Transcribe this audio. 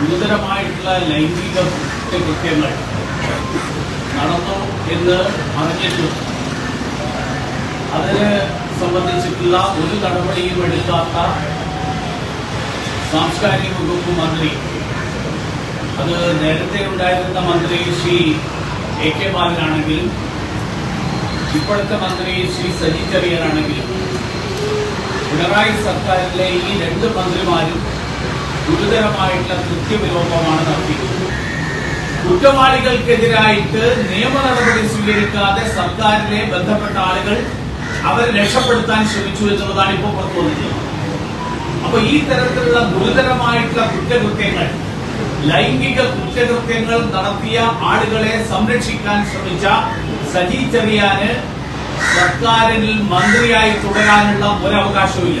ഗുരുതരമായിട്ടുള്ള ലൈംഗിക കൃത്യങ്ങൾ നടന്നു എന്ന് പറഞ്ഞിട്ടും അതിനെ സംബന്ധിച്ചിട്ടുള്ള ഒരു നടപടിയും എടുക്കാത്ത സാംസ്കാരിക വകുപ്പ് മന്ത്രി അത് നേരത്തെ ഉണ്ടായിരുന്ന മന്ത്രി ശ്രീ എ കെ ബാലനാണെങ്കിലും ഇപ്പോഴത്തെ മന്ത്രി ശ്രീ സജി ചെറിയനാണെങ്കിലും പിണറായി സർക്കാരിലെ ഈ രണ്ട് മന്ത്രിമാരും ഗുരുതരമായിട്ടുള്ള കൃത്യവിലോപമാണ് നടത്തിയിരുന്നത് കുറ്റവാളികൾക്കെതിരായിട്ട് നിയമ നടപടി സ്വീകരിക്കാതെ സർക്കാരിലെ ബന്ധപ്പെട്ട ആളുകൾ അവരെ രക്ഷപ്പെടുത്താൻ ശ്രമിച്ചു എന്നുള്ളതാണ് ഇപ്പോൾ പുറത്തു വന്നിട്ടുള്ളത് അപ്പൊ ഈ തരത്തിലുള്ള ഗുരുതരമായിട്ടുള്ള കുറ്റകൃത്യങ്ങൾ ലൈംഗിക കുറ്റകൃത്യങ്ങൾ നടത്തിയ ആളുകളെ സംരക്ഷിക്കാൻ ശ്രമിച്ച സജി ചെറിയാന് സർക്കാരിൽ മന്ത്രിയായി തുടരാനുള്ള ഒരവകാശവുമില്ല.